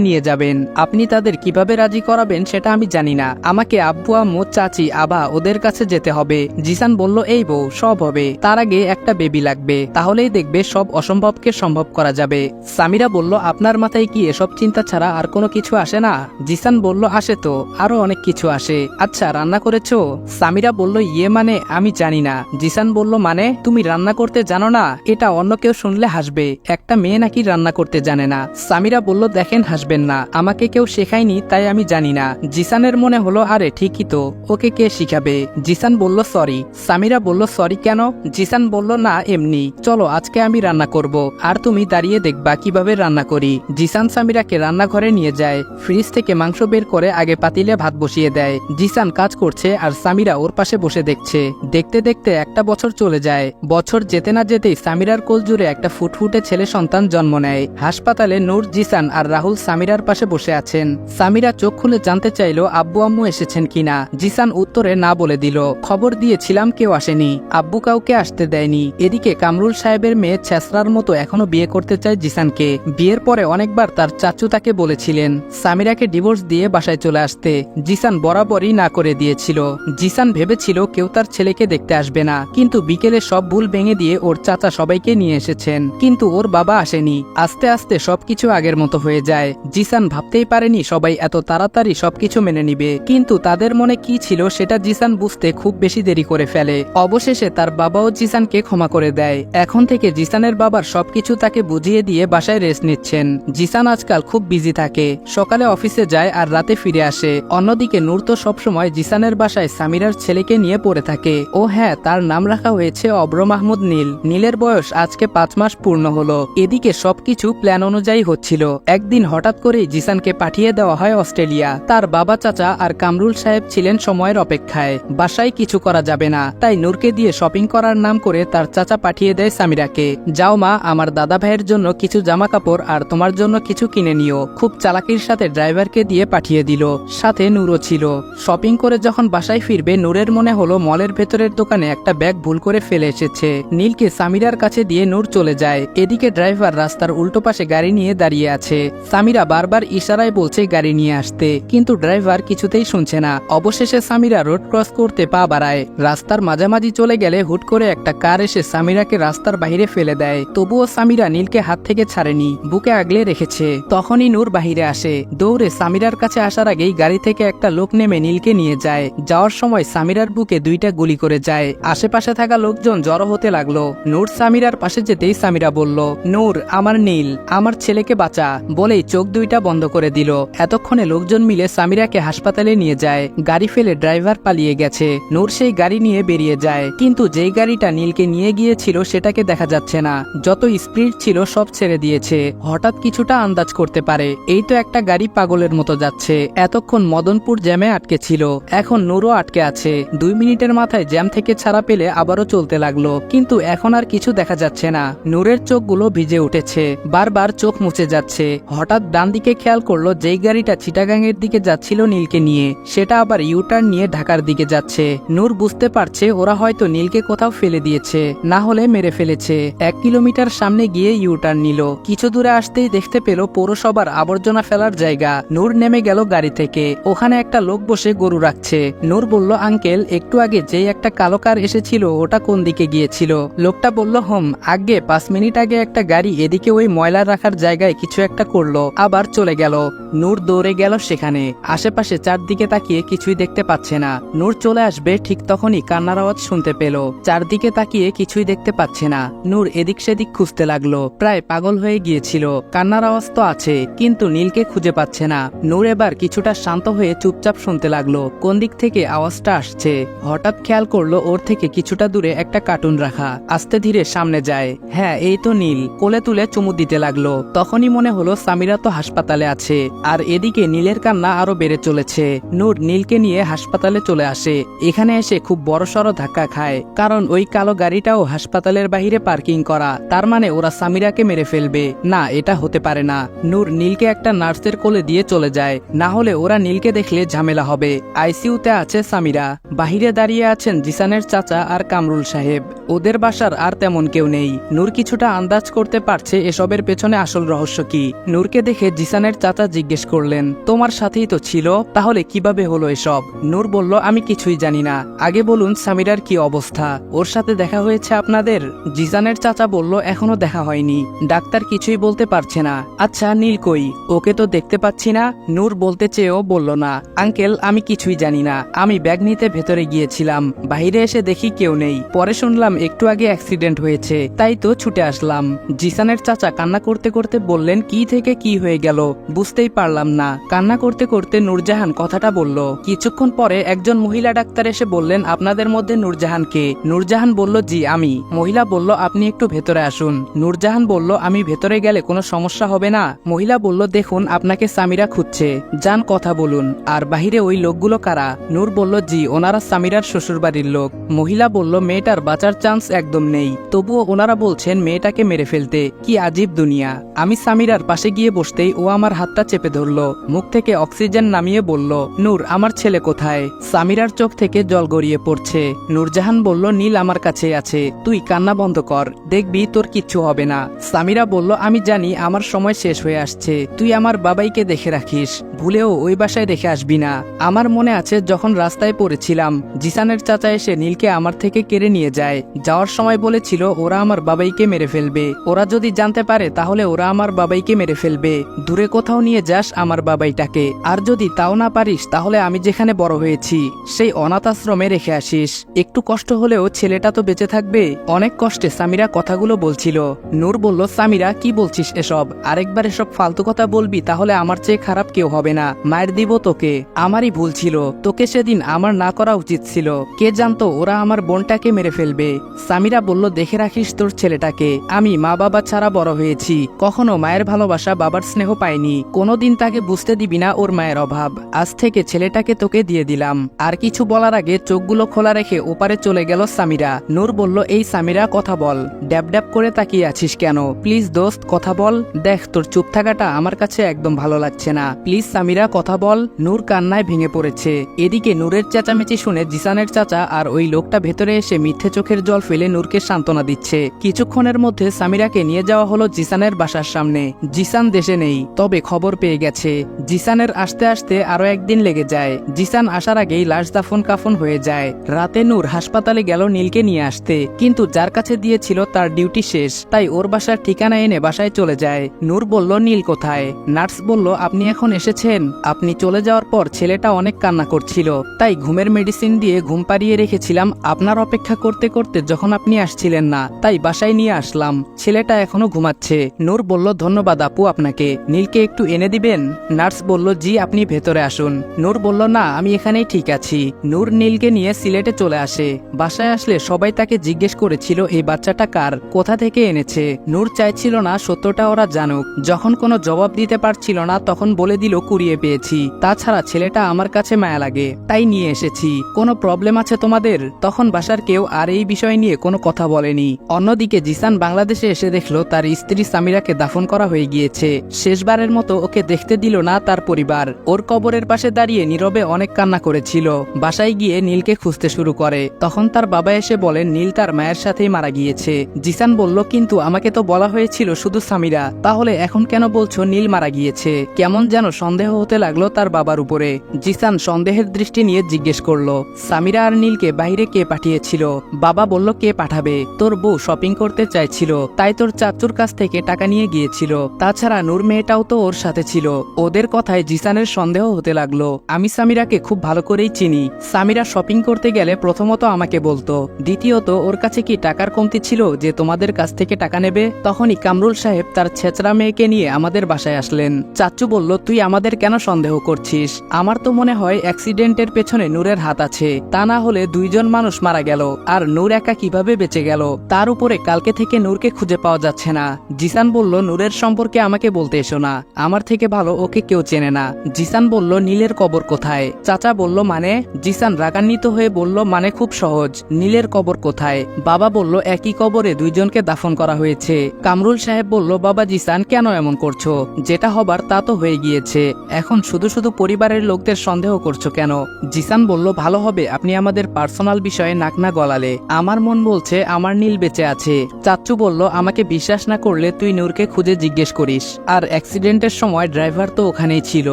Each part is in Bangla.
নিয়ে যাবেন। আপনি তাদের কীভাবে রাজি করাবেন সেটা আমি জানি না। আমাকে আব্বু, আম্মু, চাচি, আবা ওদের কাছে যেতে হবে। জিসান বলল, এই বউ, সব হবে। তার আগে একটা বেবি লাগবে। তাহলেই দেখবে সব অসম্ভবকে সম্ভব করা যাবে। সামিরা বলল, আপনার মাথায় কি এসব চিন্তা ছাড়া আর কোনো কিছু আসে না? জিসান বলল, আসে তো। আরও অনেক কিছু আসে। আচ্ছা রান্না করেছ? সামিরা বলল ইয়ে মানে আমি জানি না। জিসান বলল মানে তুমি রান্না করতে জানো না? এটা অন্য কেউ শুনলে হাসবে। একটা মেয়ে নাকি রান্না করতে জানে না। সামিরা বলল, দেখেন হাসবেন না। আমাকে কেউ শেখায়নি, তাই আমি জানি না। জিসানের মনে হলো, আরে, ঠিকই তো। ওকে কে শিখাবে? জিসান বলল, সরি। সামিরা বলল, সরি কেন? জিসান বলল, না, এমনি। চলো, আজকে আমি রান্না করব। আর তুমি দাঁড়িয়ে দেখবা কীভাবে রান্না করি। জিসান সামিরাকে রান্নাঘরে নিয়ে যায়। ফ্রিজ থেকে মাংস বের করে আগে পাতিলে ভাত বসিয়ে দেয়। জিসান কাজ করছে, আর সামিরা ওর পাশে বসে দেখছে। দেখতে দেখতে একটা বছর চলে যায়। বছর যেতে না যেতেই সামিরার কোল জুড়ে একটা ফুটফুটে ছেলে সন্তান জন্ম নেয়। হাসপাতালে নূর, জিসান আর রাহুল সামিরার পাশে বসে আছেন। সামিরা চোখ খুলে জানতে চাইল, আব্বু আম্মু এসেছেন কিনা? জিসান উত্তরে না বলে দিল, খবর দিয়েছিলাম কেউ আসেনি। আব্বু কাউকে আসতে দেয়নি। এদিকে কামরুল সাহেবের মেয়ে ছেসরার মতো এখনও বিয়ে করতে চায় জিসানকে। বিয়ের পরে অনেকবার তার চাচু তাকে বলেছিলেন, সামিরাকে ডিভোর্স দিয়ে বাসায় চলে আসতে। জিসান বরাবরই না করে দিয়েছিল। জিসান ভেবেছিল কেউ তার ছেলেকে দেখতে আসবে না। কিন্তু বিকেলে সব ভুল ভেঙে দিয়ে ওর চাচা সবাইকে নিয়ে এসেছেন। কিন্তু ওর বাবা আসেনি। আস্তে আস্তে সবকিছু আগের মতো হয়ে যায়। জিসান ভাবতেই পারেনি সবাই এত তাড়াতাড়ি সবকিছু মেনে নিবে। কিন্তু তাদের মনে কি ছিল সেটা জিসান বুঝতে খুব বেশি দেরি করে ফেলে। অবশেষে তার বাবাও জিসানকে ক্ষমা করে দেয়। এখন থেকে জিসানের বাবার সবকিছু তাকে বুঝিয়ে দিয়ে বাসায় রেস্ট নিচ্ছেন। জিসান আজকাল খুব বিজি থাকে। সকালে অফিসে যায় আর রাতে ফিরে আসে। অন্যদিকে নূর তো সবসময় জিসানের বাসায় সামিরার ছেলেকে নিয়ে পড়ে থাকে। ও হ্যাঁ তার নাম রাখা হয়েছে অব্র মাহমুদ নীল। নীলের বয়স আজকে পাঁচ মাস পূর্ণ হলো। এদিকে সবকিছু প্ল্যান অনুযায়ী হচ্ছিল। একদিন হঠাৎ করেই জিসানকে পাঠিয়ে দেওয়া হয় অস্ট্রেলিয়া। তার বাবা চাচা আর কামরুল সাহেব ছিলেন সময়ের অপেক্ষায়। বাসায় কিছু করা যাবে না, তাই নূরকে দিয়ে শপিং করার নাম করে তার চাচা পাঠিয়ে দেয় সামিরাকে। যাও মা, আমার দাদা ভাইয়ের জন্য কিছু জামা কাপড় আর তোমার জন্য কিছু কিনে নিও। খুব চালাকির সাথে ড্রাইভারকে দিয়ে পাঠিয়ে দিল। সাথে নূরও ছিল। শপিং করে যখন বাসায় ফিরবে, নূরের মনে হলো মলের ভেতরের দোকানে একটা ব্যাগ ভুল করে ফেলে এসেছে। নীলকে সামিরার কাছে দিয়ে নূর চলে যায়। এদিকে ড্রাইভার রাস্তার উল্টো পাশে গাড়ি নিয়ে দাঁড়িয়ে আছে। সামিরা বারবার ইশারায় বলছে গাড়ি নিয়ে আসতে, কিন্তু ড্রাইভার কিছুতেই শুনছে না। অবশেষে সামিরা রোড ক্রস করতে পা বাড়ায়। রাস্তার মাঝামাঝি চলে গেলে হুট করে একটা কার এসে সামিরাকে রাস্তার বাইরে ফেলে দেয়। তবুও সামিরা নীলকে হাত থেকে ছাড়েনি, বুকে আগলে রেখেছে। তখনই নূর বাহিরে আসে। দৌড়ে সামিরার কাছে আসার আগেই গাড়ি থেকে একটা লোক নেমে নীলকে নিয়ে যায়। যাওয়ার সময় সামিরার বুকে দুইটা গুলি করে যায়। আশেপাশে থাকা লোকজন জড়ো হতে লাগল। নূর সামিরার পাশে যেতেই সামিরা বলল, নূর, আমার নীল, আমার ছেলেকে বাঁচা। বলেই চোখ দুইটা বন্ধ করে দিল। এতক্ষণে লোকজন মিলে সামিরাকে হাসপাতালে নিয়ে যায়। গাড়ি ফেলে ড্রাইভার পালিয়ে গেছে। নূর সেই গাড়ি নিয়ে বেরিয়ে যায়। কিন্তু যেই গাড়িটা নীলকে নিয়ে গিয়েছিল সেটাকে দেখা যাচ্ছে না। যত স্পিড ছিল সব ছেড়ে দিয়েছে। হঠাৎ কিছুটা আন্দাজ করতে পারে। এই তো একটা গাড়ি পাগলের মতো যাচ্ছে। এতক্ষণ মদনপুর জ্যামে আটকে ছিল। এখন নূরও আটকে আছে। দুই মিনিটের মাথায় জ্যাম থেকে ছাড়া পেলে আবারও চলতে লাগল। কিন্তু এখন আর কিছু দেখা যাচ্ছে না। নূরের চোখগুলো ভিজে উঠেছে। বারবার চোখ মুছে যাচ্ছে। হঠাৎ ডান দিকে খেয়াল করল যেই গাড়িটা চিটাগাংয়ের দিকে যাচ্ছিল নীলকে নিয়ে, সেটা আবার ইউটার্ন নিয়ে ঢাকার দিকে যাচ্ছে। নূর বুঝতে পারছে ওরা হয়তো নীলকে কোথাও ফেলে দিয়েছে, না হলে মেরে ফেলেছে। এক কিলোমিটার সামনে গিয়ে ইউটার্ন নিল। কিছু দূরে আসতেই দেখতে পেল পৌরসভার আবর্জনা ফেলার জায়গা। নূর নেমে গেল গাড়ি থেকে। ওখানে একটা লোক বসে গরু রাখছে। নূর বলল, আঙ্কেল, একটু আগে যে একটা কালো কার এসেছিল, ওটা কোন দিকে গিয়েছিল? লোকটা বলল, হোম, আগে পাঁচ মিনিট আগে একটা গাড়ি এদিকে ওই ময়লা রাখার জায়গায় কিছু একটা করল। আবার চলে গেল। নূর দৌড়ে গেল সেখানে। আশেপাশে চারদিকে তাকিয়ে কিছুই দেখতে পাচ্ছে না। নূর চলে আসবে ঠিক তখনই কান্নার আওয়াজ শুনতে পেল। চারদিকে তাকিয়ে কিছুই দেখতে পাচ্ছে না। নূর এদিক সেদিক খুঁজতে লাগল। প্রায় পাগল হয়ে গিয়েছিল। কান্নার আওয়াজ তো আছে, কিন্তু নীলকে খুঁজে পাচ্ছে না। নূর এবার কিছুটা শান্ত হয়ে চুপচাপ শুনতে লাগল। কোন দিক থেকে আওয়াজটা আসছে? হঠাৎ খেয়াল করল ওর থেকে কিছুটা দূরে একটা কার্টুন রাখা। আস্তে ধীরে সামনে যায়। হ্যাঁ এই তো নীল। কোলে তুলে চুমু দিতে লাগল। তখনই মনে হলো সামিরা তো হাসপাতালে আছে। আর এদিকে নীলের কান্না আরও বেড়ে চলেছে। নূর নীলকে নিয়ে হাসপাতালে চলে আসে। এখানে এসে খুব বড়সড় ধাক্কা খায়। কারণ ওই কালো গাড়িটাও হাসপাতালের বাহিরে পার্কিং করা। তার মানে ওরা সামিরাকে মেরে ফেলবে। না, এটা হতে পারে না। নূর নীলকে একটা নার্সের কোলে দিয়ে চলে যায়। না হলে ওরা নীলকে দেখলে ঝামেলা হবে। আইসিইউতে আছে সামিরা। বাহিরে দাঁড়িয়ে আছেন জিসানের চাচা আর কামরুল সাহেব। ওদের বাসার আর তেমন কেউ নেই। নূর কিছুটা আন্দাজ করতে পারছে এসবের পেছনে আসল রহস্য কি। নূরকে দেখে দেখে জিসানের চাচা জিজ্ঞেস করলেন, তোমার সাথেই তো ছিল, তাহলে কীভাবে হলো এসব? নূর বলল, আমি কিছুই জানি না। আগে বলুন সামিরার কি অবস্থা? ওর সাথে দেখা হয়েছে আপনাদের? জিসানের চাচা বলল, এখনও দেখা হয়নি। ডাক্তার কিছুই বলতে পারছে না। আচ্ছা নীল কই? ওকে তো দেখতে পাচ্ছি না। নূর বলতে চেয়েও বলল, না, আঙ্কেল, আমি কিছুই জানি না। আমি ব্যাগ নিতে ভেতরে গিয়েছিলাম। বাইরে এসে দেখি কেউ নেই। পরে শুনলাম একটু আগে অ্যাক্সিডেন্ট হয়েছে, তাই তো ছুটে আসলাম। জিসানের চাচা কান্না করতে করতে বললেন, কি থেকে কি হয়ে গেল। বুঝতেই পারলাম না। কান্না করতে করতে নূরজাহান কথাটা বলল। কিছুক্ষণ পরে একজন মহিলা ডাক্তার এসে বললেন, আপনাদের মধ্যে নূরজাহান কে? নূরজাহান বলল, জি, আমি। মহিলা বলল, আপনি একটু ভেতরে আসুন। নূরজাহান বলল, আমি ভেতরে গেলে কোনো সমস্যা হবে না? মহিলা বলল, দেখুন, আপনাকে সামিরা খুঁজছে। যান, কথা বলুন। আর বাহিরে ওই লোকগুলো কারা? নূর বলল, জি, ওনারা সামিরার শ্বশুরবাড়ির লোক। মহিলা বলল, মেয়েটার বাঁচার চান্স একদম নেই। তবুও ওনারা বলছেন, মেয়েটাকে মেরে ফেলতে। কি আজীব দুনিয়া। আমি সামিরার পাশে গিয়ে বসতেই ও আমার হাতটা চেপে ধরলো, মুখ থেকে অক্সিজেন নামিয়ে বলল, নূর, আমার ছেলে কোথায়? সামিরার চোখ থেকে জল গড়িয়ে পড়ছে। নূরজাহান বলল, নীল আমার কাছে আছে, তুই কান্না বন্ধ কর, দেখবি তোর কিচ্ছু হবে না। সামিরা বলল, আমি জানি আমার সময় শেষ হয়ে আসছে, তুই আমার বাবাইকে দেখে রাখিস, ভুলেও ওই বাসায় রেখে আসবি না। আমার মনে আছে, যখন রাস্তায় পড়েছিলাম, জিসানের চাচা এসে নীলকে আমার থেকে কেড়ে নিয়ে যায়। যাওয়ার সময় বলেছিল, ওরা আমার বাবাইকে মেরে ফেলবে। ওরা যদি জানতে পারে, তাহলে ওরা আমার বাবাইকে মেরে ফেলবে। দূরে কোথাও নিয়ে যাস আমার বাবাইটাকে, আর যদি তাও না পারিস, তাহলে আমি যেখানে বড় হয়েছি, সেই অনাথ আশ্রমে রেখে আসিস। একটু কষ্ট হলেও ছেলেটা তো বেঁচে থাকবে। অনেক কষ্টে সামিরা কথাগুলো বলছিল। নূর বলল, সামিরা, কি বলছিস এসব? আরেকবার এসব ফালতু কথা বলবি, তাহলে আমার চেয়ে খারাপ কেউ হবে না। মায়ের দিব তোকে। আমারই ভুল ছিল। তোকে সেদিন আমার না করা উচিত ছিল। কে জানতো ওরা আমার বোনটাকে মেরে ফেলবে? সামিরা বলল, দেখে রাখিস তোর ছেলেটাকে। আমি মা বাবা ছাড়া বড় হয়েছি। কখনো মায়ের ভালোবাসা বাবার স্নেহ পাইনি কোনোদিন তাকে বুঝতে দিবি না ওর মায়ের অভাব। আজ থেকে ছেলেটাকে তোকে দিয়ে দিলাম। আর কিছু বলার আগে চোখগুলো খোলা রেখে ওপারে চলে গেল সামিরা। নূর বলল, এই সামিরা, কথা বল। ড্যাব ড্যাব করে তাকিয়ে আছিস কেন? প্লিজ দোস্ত, কথা বল। দেখ, তোর চুপ থাকাটা আমার কাছে একদম ভালো লাগছে না। প্লিজ সামিরা, কথা বল। নূর কান্নায় ভেঙে পড়েছে। এদিকে নূরের চেঁচামেচি শুনে জিসানের চাচা আর ওই লোকটা ভেতরে এসে মিথ্যে চোখের জল ফেলে নূরকে সান্ত্বনা দিচ্ছে। কিছুক্ষণের মধ্যে সামিরাকে নিয়ে যাওয়া হলো জিসানের বাসার সামনে। জিসান দেশে নেই, তবে খবর পেয়ে গেছে, জিসানের আসতে আসতে আরও একদিন লেগে যায়। জিসান আসার আগেই লাশ দাফন কাফন হয়ে যায়। রাতে নূর হাসপাতালে গেল নীলকে নিয়ে আসতে, কিন্তু যার কাছে দিয়েছিল তার ডিউটি শেষ, তাই ওর বাসার ঠিকানা এনে বাসায় চলে যায়। নূর বলল, নীল কোথায়? নার্স বলল, আপনি এখন এসেছেন। আপনি চলে যাওয়ার পর ছেলেটা অনেক কান্না করছিল, তাই ঘুমের মেডিসিন দিয়ে ঘুম পাড়িয়ে রেখেছিলাম। আপনার অপেক্ষা করতে করতে যখন আপনি আসছিলেন না, তাই বাসায় নিয়ে আসলাম। ছেলেটা এখনও ঘুমাচ্ছে। নূর বলল, ধন্যবাদ আপু আপনাকে। নীলকে একটু এনে দিবেন? নার্স বলল, জি, আপনি ভেতরে আসুন। নূর বলল, না, আমি এখানেই ঠিক আছি। নূর নীলকে নিয়ে সিলেটে চলে আসে। বাসায় আসলে সবাই তাকে জিজ্ঞেস করেছিল, এই বাচ্চাটা কার? কোথা থেকে এনেছে? নূর চাইছিল না সত্যটা ওরা জানুক। যখন কোনো জবাব দিতে পারছিল না, তখন বলে দিল, কুড়িয়ে পেয়েছি। তাছাড়া ছেলেটা আমার কাছে মায়া লাগে, তাই নিয়ে এসেছি। কোনো প্রবলেম আছে তোমাদের? তখন বাসার কেউ আর এই বিষয় নিয়ে কোনো কথা বলেনি। অন্যদিকে জিসান বাংলাদেশে এসে দেখল, তার স্ত্রী সামিরাকে দাফন করা হয়ে গিয়েছে। শেষবারের মতো ওকে দেখতে দিল না তার পরিবার। ওর কবরের পাশে দাঁড়িয়ে নীরবে অনেক কান্না করেছিল। বাসায় গিয়ে নীলকে খুঁজতে শুরু করে। তখন তার বাবা এসে বলেন, নীল তার মায়ের সাথেই মারা গিয়েছে। জিসান বলল, কিন্তু আমাকে তো বলা হয়েছিল শুধু সামিরা তাহলে এখন কেন বলছো নীল মারা গিয়েছে? কেমন যেন সন্দেহ হতে লাগল তার বাবার উপরে। জিসান সন্দেহের দৃষ্টি নিয়ে জিজ্ঞেস করল সামিরা আর নীলকে বাইরে কে পাঠিয়েছিল? বাবা বলল, কে পাঠাবে? তোর বউ শপিং করতে চাইছিল, তাই তোর চাচুর কাছ থেকে টাকা নিয়ে গিয়েছিল। তাছাড়া নূর মেয়েটাও তো ওর সাথে ছিল। ওদের কথায় জিসানের সন্দেহ হতে লাগল। আমি সামিরাকে খুব ভালো করেই চিনি। সামিরা শপিং করতে গেলে প্রথমত আমাকে বলতো, দ্বিতীয়ত, ওর কাছে কি টাকার কমতি ছিল যে তোমাদের কাছ থেকে টাকা নেবে? তখনই কামরুল সাহেব তার ছেচরা মেয়েকে নিয়ে আমাদের বাসায় আসলেন। চাচ্চু বলল, তুই আমাদের কেন সন্দেহ করছিস? আমার তো মনে হয় অ্যাক্সিডেন্টের পেছনে নূরের হাত আছে। তা না হলে দুইজন মানুষ মারা গেল। আর নূর একা কীভাবে বেঁচে গেল? তার উপরে কালকে থেকে নূরকে খুঁজে পাওয়া যাচ্ছে না। জিসান বলল, নূরের সম্পর্কে আমাকে বলতে এসো না। আমার থেকে ভালো ওকে কেউ চেনে না। জিসান বলল, নীলের কবর কোথায়? চাচা বলল মানে? জিসান রাগান্বিত হয়ে বলল মানে খুব সহজ। নীলের কবর কোথায়? বাবা বলল, একই কবরে দুইজনকে দাফন করা হয়েছে। কামরুল সাহেব বলল, বাবা জিসান, কেন এমন করছ? যেটা হবার তা তো হয়ে গিয়েছে। এখন শুধু শুধু পরিবারের লোকদের সন্দেহ করছ কেন? জিসান বলল, ভালো হবে, আপনি আমাদের পার্সোনাল বিষয়ে নাক না গলালে। আমার মন বলছে, আমার নীল বেঁচে আছে। চাচ্চু বলল, আমাকে বিশ্বাস না করলে তুই নূরকে খুঁজে জিজ্ঞেস করিস। আর অ্যাক্সিডেন্টের সময় ড্রাইভার তো ওখানেই ছিল।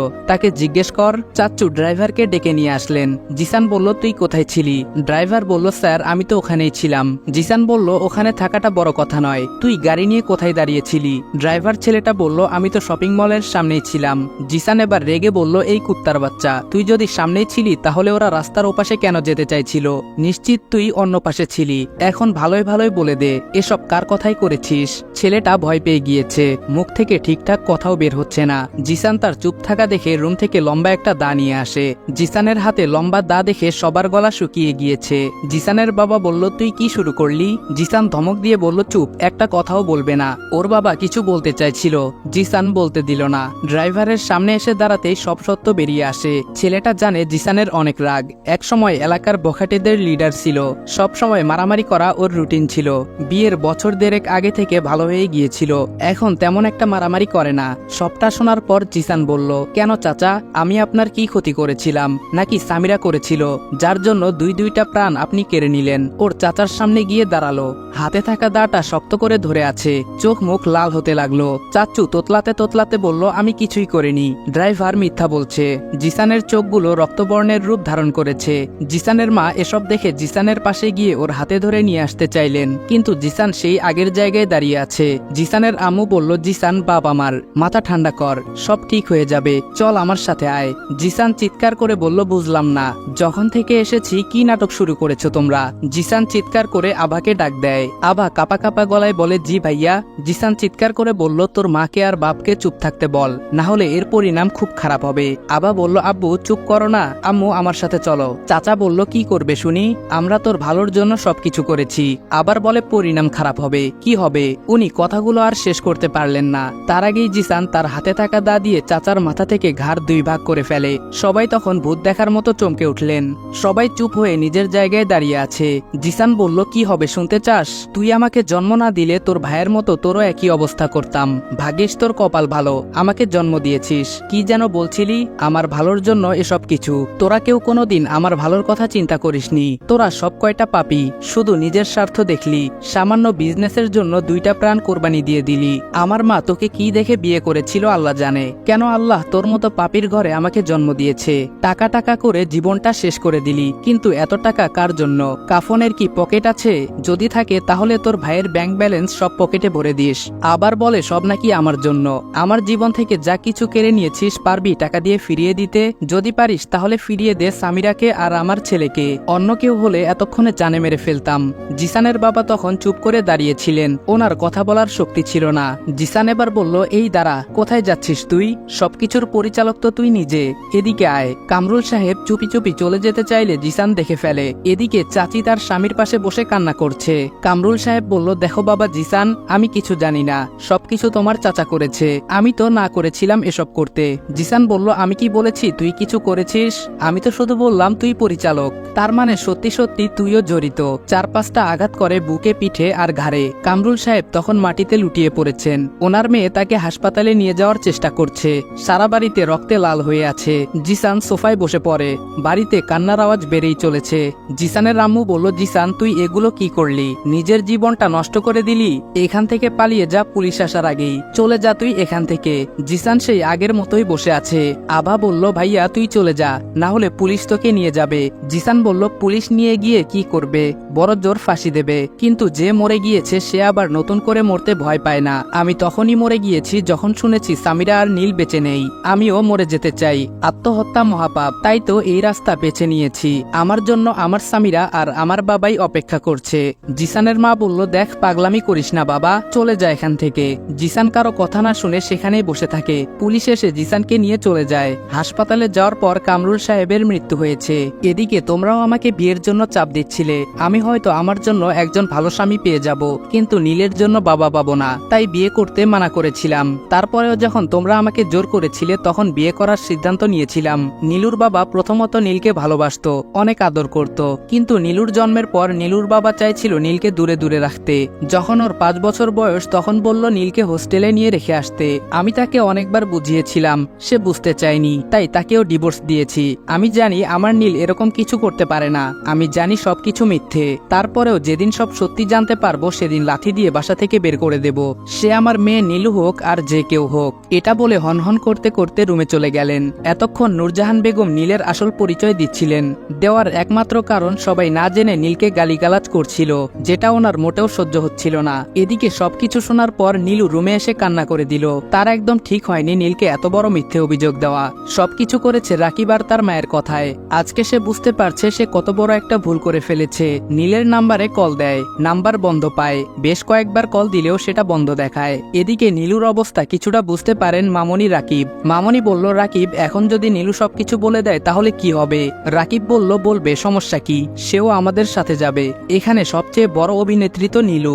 তাকে জিজ্ঞেস কর, চাচ্চু ড্রাইভারকে ডেকে নিয়ে আসলেন। জিসান বলল, তুই কোথায় ছিলি? ড্রাইভার বলল, স্যার, আমি তো ওখানেই ছিলাম। জিসান বলল, ওখানে থাকাটা বড় কথা নয়, তুই গাড়ি নিয়ে কোথায় দাঁড়িয়েছিলি? ড্রাইভার ছেলেটা বলল, আমি তো শপিং মলের সামনেই ছিলাম। জিসান এবার রেগে বলল, এই কুত্তার বাচ্চা, তুই যদি সামনেই ছিলি, তাহলে ওরা রাস্তার ওপাশে কেন যেতে চাইছিল? নিশ্চিত তুই অন্য পাশে ছিলি। এখন ভালোই ভালোই বলে দে, এসব কার কথাই করেছিস? ছেলেটা ভয় পেয়ে গিয়েছে। মুখ থেকে ঠিকঠাক কথাও বের হচ্ছে না। জিসান তার চুপ থাকা দেখে রুম থেকে লম্বা একটা দা নিয়ে আসে। জিসানের হাতে লম্বা দা দেখে সবার গলা শুকিয়ে গিয়েছে। জিসানের বাবা বলল, তুই কি শুরু করলি? জিসান ধমক দিয়ে বলল, চুপ, একটা কথাও বলবে না। ওর বাবা কিছু বলতে চাইছিল। জিসান বলতে দিল না। ড্রাইভারের সামনে এসে দাঁড়াতেই সব সত্য বেরিয়ে আসে। ছেলেটা জানে জিসানের অনেক রাগ। এক সময় এলাকার বখাটেদের লিডার ছিল। সব সময় মারামারি করা ওর রুটিন ছিল। বিয়ের বছর দেড়েক আগে থেকে ভালো হয়ে গিয়েছিল। এখন তেমন একটা মারামারি করে না। সবটা শোনার পর জিসান বলল, কেন চাচা, আমি আপনার কি ক্ষতি করেছিলাম? নাকি সামিরা করেছিল? যার জন্য দুই দুইটা প্রাণ আপনি কেড়ে নিলেন। ওর চাচার সামনে গিয়ে দাঁড়াল। হাতে থাকা দাটা শক্ত করে ধরে আছে। চোখ মুখ লাল হতে লাগল। চাচু তোতলাতে তোতলাতে বলল, আমি কিছুই করিনি। ড্রাইভার মিথ্যা বলছে। জিসানের চোখগুলো রক্তবর্ণের রূপ ধারণ করেছে। জিসানের মা এসব দেখে জিসানের পাশে গিয়ে ওর হাতে ধরে নিয়ে আসতে চাইলেন। কিন্তু জিসান সেই আগের জায়গায় দাঁড়িয়ে আছে। জিসানের আম্মু বলল, জিসান বাপ আমার মাথা ঠান্ডা কর, সব ঠিক হয়ে যাবে, চল আমার সাথে আয়। জিসান চিৎকার করে বলল, বুঝলাম না। যখন থেকে এসেছি, কি নাটক শুরু করেছ তোমরা? জিসান চিৎকার করে আবাকে ডাক দেয়। আবা কাপা কাপা গলায় বলে, জি ভাইয়া। জিসান চিৎকার করে বলল, তোর মাকে আর বাপকে চুপ থাকতে বল, না হলে এর পরিণাম খুব খারাপ হবে। আবা বলল, আব্বু, চুপ করো না। আম্মু, আমার সাথে চলো। চাচা বলল, কি করবে শুনি? আমরা তোর ভালোর জন্য সবকিছু করেছি। আবার বলে, পরিণাম খারাপ হবে। কি হবে? উনি কথাগুলো আর শেষ করতে পারলেন না। তার আগেই জিসান তার হাতে থাকা দা দিয়ে চাচার মাথা থেকে ঘাড় দুই ভাগ করে ফেলে। সবাই তখন ভূত দেখার মতো চমকে উঠলেন। সবাই চুপ হয়ে নিজের জায়গায় দাঁড়িয়ে আছে। জিসান বলল, কি হবে, শুনতে চাস? তুই আমাকে জন্ম না দিলে তোর ভাইয়ের মতো তোরও একই অবস্থা করতাম। ভাগ্যিস তোর কপাল ভালো। আমাকে জন্ম দিয়েছিস। কি যেন বলছিলি? আমার ভালোর জন্য এসব কিছু। তোরা কেউ কোনোদিন আমার ভালোর কথা চিন্তা করিসনি। তোরা সব কয়টা পাপি। শুধু নিজের স্বার্থ দেখলি। সামান্য বিজনেসের জন্য দুইটা প্রাণ কোরবানি দিয়ে দিলি। আমার মা তোকে কি দেখে বিয়ে করেছিল আল্লাহ জানে। কেন আল্লাহ তোর মতো পাপির ঘরে আমাকে জন্ম দিয়েছে? টাকা টাকা করে জীবনটা শেষ করে দিলি, কিন্তু এত টাকা কার জন্য? কাফনের কি পকেট আছে? যদি থাকে, তাহলে তোর ভাইয়ের ব্যাংক ব্যালেন্স সব পকেটে ভরে দিস। আবার বলে, সব নাকি আমার জন্য। আমার জীবন থেকে যা কিছু কেড়ে নিয়েছিস, পারবি টাকা দিয়ে ফিরিয়ে দিতে? যদি পারিস, তাহলে ফিরিয়ে দে সামিরাকে আর আমার ছেলেকে। অন্য কেউ হলে এতক্ষণে জানে মেরে ফেলতাম। জিসানের বাবা তখন চুপ করে দাঁড়িয়েছিলেন। ওনার কথা বলার শক্তি ছিল না। জিসান এবার বলল, এই দাঁড়া, কোথায় যাচ্ছিস তুই? সবকিছুর পরিচালক তো তুই নিজে। এদিকে আয়। কামরুল সাহেব চুপি চুপি চলে যেতে চাইলে জিসান দেখে ফেলে। এদিকে চাচি তার স্বামীর পাশে বসে কান্না করছে। কামরুল সাহেব বলল, দেখো বাবা জিসান, আমি কিছু জানি না। সবকিছু তোমার চাচা করেছে। আমি তো না করেছিলাম এসব করতে। জিসান বলল, আমি কি বলেছি? তুই কিছু করেছিস? আমি তো শুধু বললাম তুই পরিচালক। তার মানে সত্যি সত্যি তুইও জড়িত। চার পাঁচটা আঘাত করে বুকে, পিঠে আর ঘাড়ে। কামরুল সাহেব তখন মাটিতে লুটিয়ে পড়েছেন। ওনার মেয়ে তাকে হাসপাতালে নিয়ে যাওয়ার চেষ্টা করছে। সারা বাড়িতে রক্তে লাল হয়ে আছে। জিসান সোফায় বসে পড়ে। বাড়িতে কান্নার আওয়াজ বেড়েই চলেছে। জিসানের আম্মু বলল, জিসান, তুই এগুলো কি করলি? নিজের জীবনটা নষ্ট করে দিলি? এখান থেকে পালিয়ে যা, পুলিশ আসার আগেই। চলে যা তুই এখান থেকে। জিসান সেই আগের মতোই বসে আছে। আবা বলল, ভাইয়া, তুই চলে যা। না হলে পুলিশ তোকে নিয়ে যাবে। জিসান বলল, পুলিশ নিয়ে গিয়ে কি করবে? বড় জোর ফাঁসি দেবে। কিন্তু যে মরে গিয়েছে, সে আবার নতুন করে মরতে ভয় পায় না। আমি তখনই মরে গিয়েছি যখন শুনেছি সামিরা আর নীল বেঁচে নেই, আমিও মরে যেতে চাই। আত্মহত্যা মহাপাপ, তাই তো এই রাস্তা বেছে নিয়েছি। আমার জন্য আমার সামিরা আর আমার বাবাই অপেক্ষা করছে। জিসানের মা বলল, দেখ, পাগলামি করিস না বাবা, চলে যায় এখান থেকে। জিসান কারও কথা না শুনে সেখানেই বসে থাকে। পুলিশ এসে জিসানকে নিয়ে চলে যায়। হাসপাতালে যাওয়ার পর কামরুল সাহেবের মৃত্যু হয়েছে। এদিকে তোমরাও আমাকে বিয়ের জন্য চাপ দিচ্ছিলে। আমি হয়তো আমার জন্য একজন ভালো স্বামী পেয়ে যাব, কিন্তু নীলের জন্য বাবা পাবো না। তাই বিয়ে করতে মানা করেছিলাম। তারপরেও যখন তোমরা আমাকে জোর করেছিলে, তখন বিয়ে করার সিদ্ধান্ত নিয়েছিলাম। নীলুর বাবা প্রথমত নীলকে ভালোবাসতো, অনেক আদর করত। কিন্তু নীলুর জন্মের পর নীলুর বাবা চাইছিল নীলকে দূরে দূরে রাখতে। যখন ওর পাঁচ বছর বয়স, তখন বলল নীলকে হোস্টেলে নিয়ে রেখে আসতে। আমি তাকে অনেকবার বুঝিয়েছিলাম, সে বুঝতে চায়নি, তাই তাকেও ডিভোর্স দিয়েছি। আমি জানি আমার নীল এরকম কিছু করতে পারে না। আমি জানি সবকিছু মিথ্যে। তারপরেও যেদিন সব সত্যি জানতে পারব, সেদিন লাথি দিয়ে বাসা থেকে বের করে দেব। সে আমার মেয়ে নীলু হোক আর যে কেউ হোক। এটা বলে হনহন করতে করতে রুমে চলে গেলেন। এতক্ষণ নূরজাহান বেগম নীলের আসল পরিচয় দিচ্ছিলেন। দেওয়ার একমাত্র কারণ সবাই না জেনে নীলকে গালিগালাজ করছিল, যেটা ওনার মোটেও সহ্য হচ্ছিল না। এদিকে সবকিছু শোনার পর নীলু রুমে এসে কান্না করে দিল। তার একদম ঠিক হয়নি নীলকে এত বড় মিথ্যে অভিযোগ দেওয়া। সবকিছু করেছে রাকিব আর তার মায়ের কথায়। আজকে সে বুঝতে পারছে সে কত বড় একটা ভুল করে ফেলেছে। নীলের নাম্বারে কল দেয়, নাম্বার বন্ধ পায়। বেশ কয়েকবার কল দিলেও সেটা বন্ধ দেখায়। এদিকে নীলুর অবস্থা কিছুটা বুঝতে পারেন মামনি রাকিব। মামনি বলল, রাকিব, এখন যদি নীলু সবকিছু বলে দেয়, তাহলে কি হবে? রাকিব বলল, বলবে, সমস্যা কি? সেও আমাদের সাথে যাবে। এখানে সবচেয়ে বড় অভিনেত্রী তো নীলু।